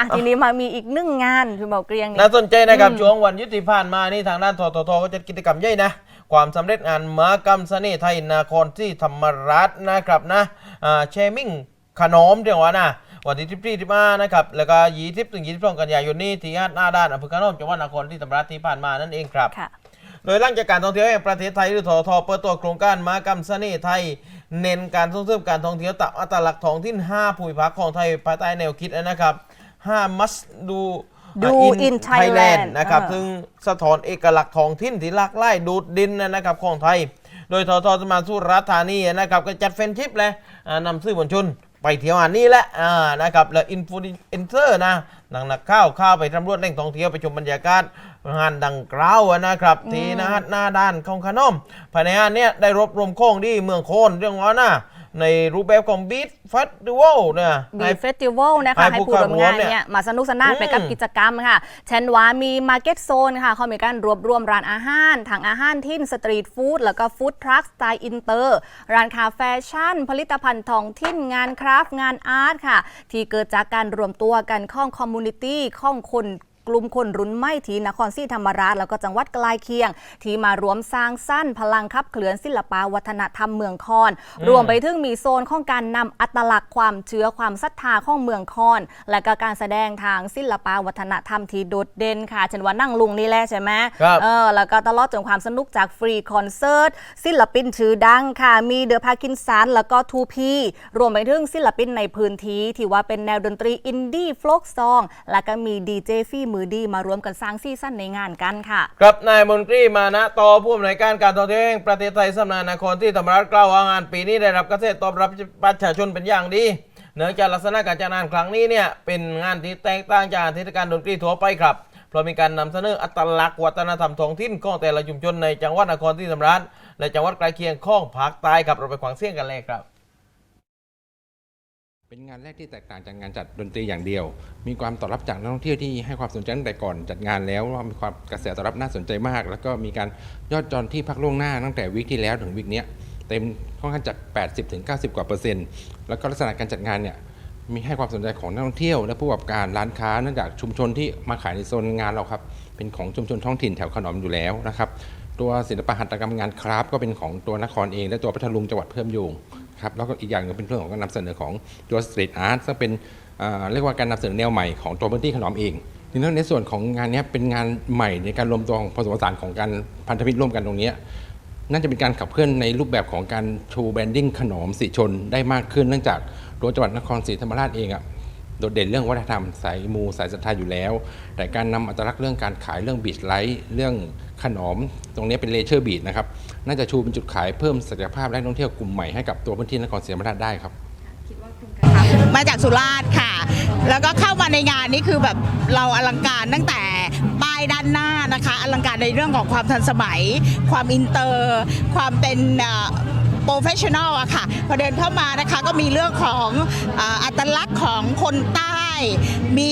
อะทีนี้มามีอีกหนึ่งงานคุณเบาเกรียงนี่ น่าสนใจนะครับช่วงวันหยุดที่ผ่านมานี่ทางด้านทททก็จัดกิจกรรมใหญ่นะ ความสำเร็จงานมหากรรมเสน่ห์ไทยนครที่ธรรมราชนะครับนะอ่าแชร์มิ่งขนมเรียกว่านะวันที่ที่ที่มานะครับแล้วก็ยี่สิบถึงยี่สิบสองกันยายนนี้ที่หน้าด้านอำเภอขนอมจังหวัดนครที่ธรรมราชที่ผ่านมานั่นเองครับ ค่ะ โดยหลังจากการท่องเที่ยวแห่งประเทศไทยหรือททเปิดตัวโครงการมหากรรมเสน่ห์ไทย เน้นการส่งเสริมการท่องเที่ยวตามอัตลักษณ์ท้องถิ่น 5 ภูมิภาคของไทยภายใต้แนวคิดนะครับ 5 must do Do in Thailand นะครับเออซึ่งสะท้อนเอกลักษณ์ท้องถิ่นที่หลากหลายดูดดินนะครับของไทย โดยททสมาสุราษฎร์ธานีนะครับก็จัดเฟรนชิพเลยอ่านำสื่อมวลชนไปเที่ยวงานนี้แหละอ่านะครับแล้วอินฟลูเอนเซอร์นะหนังนักข้าวข้าวไปสำรวจแหล่งท่องเที่ยวไปชมบรรยากาศงานดังกล่าวนะครับ ที่นะฮะหน้าด้านของขนมภายในงานเนี้ยได้รวบรวมของดีเมืองโคนเรื่องว่านะ ในรูปแบบของบีทฟัดดูวลเนี่ยบีเฟสติวัลนะคะ ให้ให้ผู้ผู้ร่วมงานเข้าร่วมเนี่ยเนี่ยมาสนุกสนานอืมไปกับกิจกรรมค่ะเช่นว่ามีมาร์เก็ตโซนค่ะเขามีการรวบรวมร้านอาหารทางอาหารทิ้นสตรีทฟู้ดแล้วก็ฟู้ดทรัคสไตล์อินเตอร์ ร้านคาแฟชั่น ผลิตภัณฑ์ท้องถิ่นงานคราฟต์งานอาร์ตค่ะ ที่เกิดจากการรวมตัวกันของคอมมูนิตี้ของคน กลุ่มคนรุ่นใหม่ที่นครศรีธรรมราชแล้วก็จังหวัดใกล้เคียง ที่มารวมสร้างสั้นพลังขับเคลื่อนศิลปวัฒนธรรมเมืองคอน รวมไปถึงมีโซนของการนำอัตลักษณ์ความเชื้อความศรัทธาของเมืองคอน และก็การแสดงทางศิลปวัฒนธรรมที่โดดเด่นค่ะเช่นว่านั่งลุงนี่แหละใช่ไหมครับเออแล้วก็ตลอดจนความสนุกจากฟรีคอนเสิร์ตศิลปินชื่อดังค่ะ มีเดอะพากินสันแล้วก็ทูพีรวมไปถึงศิลปินในพื้นที่ที่ว่าเป็นแนวดนตรีอินดี้โฟล์กซอง แล้วก็มีดีเจฟี่มือดีมารวมกันสร้างซีซั่นในงานกันค่ะ ครับนายมนตรีมานะต่อผู้อำนวยการการท่องเที่ยวแห่งประเทศไทยสำนักนครที่ธรรมราชกล่าวว่างานปีนี้ได้รับกระแสตอบรับประชาชนเป็นอย่างดีเนื่องจากลักษณะการจัดงานครั้งนี้เนี่ยเป็นงานที่แตกต่างจากเทศกาลดนตรีทั่วไปครับเพราะมีการนำเสนออัตลักษณ์วัฒนธรรมท้องถิ่นของแต่ละชุมชนในจังหวัดนครที่ธรรมราชและจังหวัดใกล้เคียงของภาคใต้ครับเราไปฟังเสียงกันเลยครับ เป็นงานแรกที่แตกต่างจากงานจัดดนตรีอย่างเดียว มีความตอบรับจากนักท่องเที่ยวที่ให้ความสนใจตั้งแต่ก่อนจัดงานแล้วว่ามีความกระแสตอบรับน่าสนใจมาก แล้วก็มีการยอดจองที่พักล่วงหน้าตั้งแต่วีคที่แล้วถึงวีคเนี้เต็มค่อนข้างจาก 80ถึง90 กว่าเปอร์เซ็นต์แล้วก็ลักษณะการจัดงานเนี่ยมีให้ความสนใจของนักท่องเที่ยว และผู้ประกอบการร้านค้าเนื่องจากชุมชนที่มาขายในโซนงานเราครับเป็นของชุมชนท้องถิ่นแถวขนอมอยู่แล้วนะครับตัวศิลปะหัตถกรรมงานคราฟก็เป็นของตัวนครเอง และตัวพัทลุงจังหวัดเพิ่มโยง ครับแล้วก็อีกอย่างหนึงเป็นเรื่องของการนำเสนอของตัวสตรีทอาร์ตซึ่งเป็นเรียกว่าการนำเสนอแนวใหม่ของตัวพื้นที่ขนอมเองทีนี้ในส่วนของงานนี้เป็นงานใหม่ในการรวมตัวของผสมผสานของการพันธมิตรร่วมกันตรงนี้น่าจะเป็นการขับเคลื่อนในรูปแบบของการชูแบรนดิ้งขนมสีชนได้มากขึ้น เนื่องจากตัวจังหวัดนครศรีธรรมราชเองอะโดดเด่นเรื่องวัฒนธรรมสายมูสายศรัทธาอยู่แล้ว แต่การนำอัตลักษณ์เรื่องการขายเรื่องบีชไลท์เรื่อง ขนมตรงนี้เป็นเลเชอร์บีชนะครับ น่าจะชูเป็นจุดขายเพิ่มศักยภาพและนักท่องเที่ยวกลุ่มใหม่ให้กับตัวพื้นที่นครศรีธรรมราชได้ครับ มาจากสุราษฎร์ค่ะ แล้วก็เข้ามาในงานนี้คือแบบเราอลังการตั้งแต่ป้ายด้านหน้านะคะอลังการในเรื่องของความทันสมัย ความอินเตอร์ ความเป็นโปรเฟชชั่นอลอะค่ะ พอเดินเข้ามานะคะก็มีเรื่องของอัตลักษณ์ของคนใต้ มี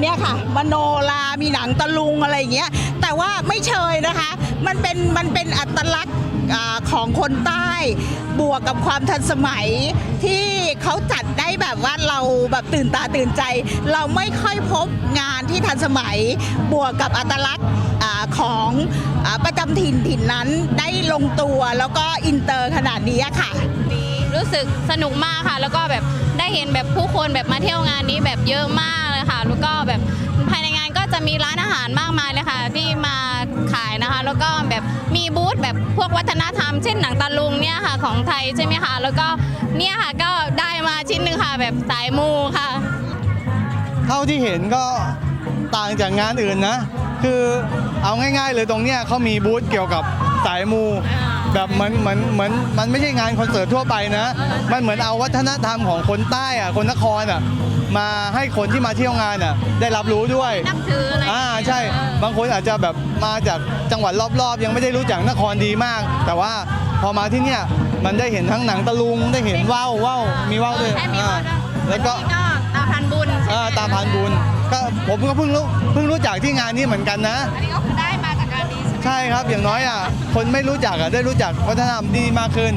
เนี่ยค่ะมโนรามีหนังตะลุงอะไรอย่างเงี้ยแต่ว่าไม่เชยนะคะ มันเป็นมันเป็นอัตลักษณ์ของคนใต้บวกกับความทันสมัยที่เขาจัดได้แบบว่าเราแบบตื่นตาตื่นใจ เราไม่ค่อยพบงานที่ทันสมัยบวกกับอัตลักษณ์ของอประจำถิ่นถิ่นนั้นได้ลงตัวแล้วก็อินเตอร์ขนาดนี้ค่ะ รู้สึกสนุกมากค่ะ แล้วก็แบบได้เห็นแบบผู้คนแบบมาเที่ยวงานนี้แบบเยอะมากเลยค่ะ แล้วก็แบบภายในงานก็จะมีร้านอาหารมากมายเลยค่ะ ที่มาขายนะคะ แล้วก็แบบมีบูธแบบพวกวัฒนธรรมเช่นหนังตะลุงเนี่ยค่ะของไทยใช่ไหมคะ แล้วก็เนี่ยค่ะก็ได้มาชิ้นหนึ่งค่ะ แบบสายมูค่ะ เท่าที่เห็นก็ต่างจากงานอื่นนะ คือเอาง่าย ๆ เลยตรงเนี้ยเขามีบูธเกี่ยวกับ สายมู แบบเหมือนเหมือนเหมือนมันไม่ใช่งานคอนเสิร์ตทั่วไปนะ มันเหมือนเอาวัฒนธรรมของคนใต้อะคนนครอะมาให้คนที่มาเที่ยวงานอะได้รับรู้ด้วยนับถืออะไรอ่าใช่บางคนอาจจะแบบมาจากจังหวัดรอบๆ ยังไม่ได้รู้จักนครดีมาก แต่ว่าพอมาที่เนี่ยมันได้เห็นทั้งหนังตะลุงได้เห็นว่าวว่าวมีว่าวด้วยใช่มีอ่าว่าวด้วยแล้วก็นี่ก็ตาพันบุญเออตามพานบุญก็ผมก็เพิ่งรู้เพิ่งรู้จักที่งานนี้เหมือนกันนะอันนี้ก็คือได้ ใช่ครับอย่างน้อยอะคนไม่รู้จักอะได้รู้จักวัฒนธรรมดีมากขึ้น